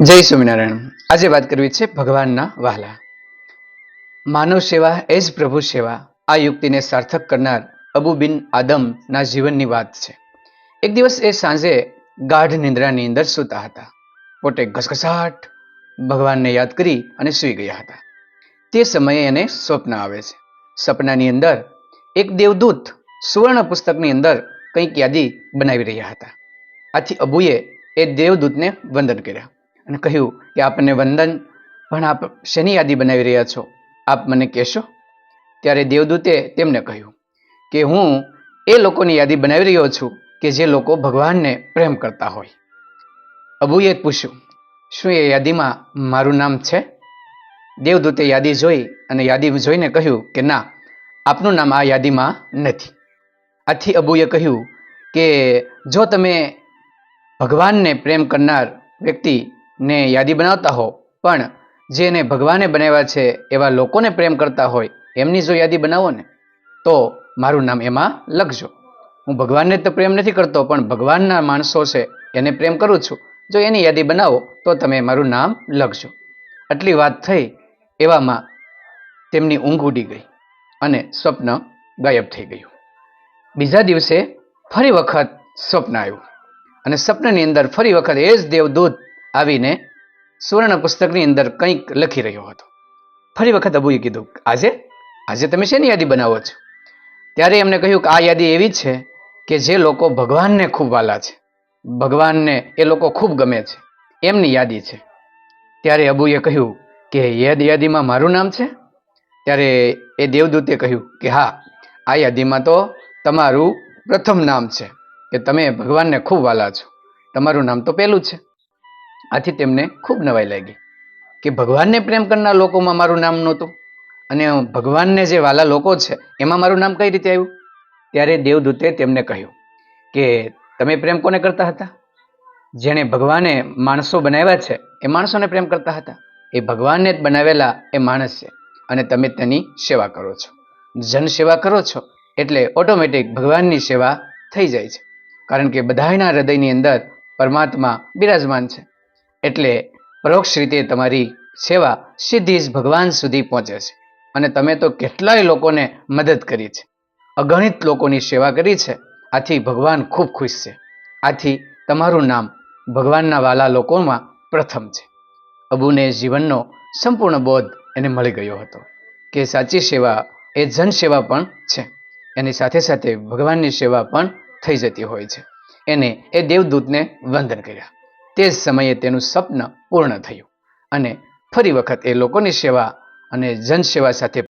જય સ્વામિનારાયણ. આજે વાત કરવી છે ભગવાનના વહાલા. માનવ સેવા એ જ પ્રભુ સેવા. આ યુક્તિને સાર્થક કરનાર અબુ બિન આદમના જીવનની વાત છે. એક દિવસ એ સાંજે ગાઢ નિંદ્રાની અંદર સૂતા હતા. પોતે ઘસઘસાટ ભગવાનને યાદ કરી અને સૂઈ ગયા હતા. તે સમયે એને સ્વપ્ન આવે છે. સપનાની અંદર એક દેવદૂત સુવર્ણ પુસ્તકની અંદર કંઈક યાદી બનાવી રહ્યા હતા. આથી અબુએ એ દેવદૂતને વંદન કર્યા. અને કહ્યું કે આપને વંદન, પણ આપ શેની યાદી બનાવી રહ્યા છો? આપ મને કહેશો? ત્યારે દેવદૂતે તેમને કહ્યું કે હું એ લોકોની યાદી બનાવી રહ્યો છું કે જે લોકો ભગવાનને પ્રેમ કરતા હોય. અબુએ પૂછ્યું, શું એ યાદીમાં મારું નામ છે? દેવદૂતે યાદી જોઈ અને યાદી જોઈને કહ્યું કે ના, આપનું નામ આ યાદીમાં નથી. આથી અબુએ કહ્યું કે જો તમે ભગવાનને પ્રેમ કરનાર વ્યક્તિને યાદી બનાવતા હો. પણ જેને ભગવાને બનાવ્યા છે એવા લોકોને પ્રેમ કરતા હોય, એમની જો યાદી બનાવો ને, તો મારું નામ એમાં લખજો. હું ભગવાનને તો પ્રેમ નથી કરતો, પણ ભગવાનના માણસો છે, એને પ્રેમ કરું છું. જો એની યાદી બનાવો, તો તમે મારું નામ લખજો. આટલી વાત થઈ, એવામાં તેમની ઊંઘ ઉડી ગઈ અને સ્વપ્ન ગાયબ થઈ ગયું. બીજા દિવસે ફરી વખત સ્વપ્ન આવ્યું. અને સ્વપ્નની અંદર ફરી વખત એ જ દેવદૂત આવીને સુવર્ણ પુસ્તકની અંદર કંઈક લખી રહ્યો હતો. ફરી વખત અબુએ કીધું, આજે? આજે તમે શેની યાદી બનાવો છો? ત્યારે એમને કહ્યું કે આ યાદી એવી છે કે જે લોકો ભગવાનને ખૂબ વાલા છે. ભગવાનને એ લોકો ખૂબ ગમે છે. એમની યાદી છે. ત્યારે અબુએ કહ્યું કે, યાદ યાદીમાં મારું નામ છે? ત્યારે એ દેવદૂતે કહ્યું કે, હા, આ યાદીમાં તો તમારું પ્રથમ નામ છે કે તમે ભગવાનને ખૂબ વાલા છો. તમારું નામ તો પહેલું છે. આથી તેમને ખૂબ નવાઈ લાગી કે ભગવાનને પ્રેમ કરનાર લોકોમાં મારું નામ નહોતું. અને ભગવાનને જે વાલા લોકો છે, એમાં મારું નામ કઈ રીતે આવ્યું? ત્યારે દેવદૂતે તેમને કહ્યું કે, તમે પ્રેમ કોને કરતા હતા? જેણે ભગવાને માણસો બનાવ્યા છે, એ માણસોને પ્રેમ કરતા હતા. એ ભગવાનને જ બનાવેલા એ માણસ છે, અને તમે તેની સેવા કરો છો. જન સેવા કરો છો, એટલે ઓટોમેટિક ભગવાનની સેવા થઈ જાય છે. કારણ કે બધાના હૃદયની અંદર પરમાત્મા બિરાજમાન છે. એટલે પરોક્ષ રીતે તમારી સેવા સીધી જ ભગવાન સુધી પહોંચે છે. અને તમે તો કેટલાય લોકોને મદદ કરી છે. અગણિત લોકોની સેવા કરી છે. આથી ભગવાન ખૂબ ખુશ છે. આથી તમારું નામ ભગવાનના વાલા લોકોમાં પ્રથમ છે. અબુને જીવનનો સંપૂર્ણ બોધ એને મળી ગયો હતો કે સાચી સેવા એ જન સેવા પણ છે. એની સાથે સાથે ભગવાનની સેવા પણ થઈ જતી હોય છે. એને એ દેવદૂતને વંદન કર્યા. તે જ સમયે તેનું સ્વપ્ન પૂર્ણ થયું. અને ફરી વખત એ લોકોની સેવા અને જન સેવા સાથે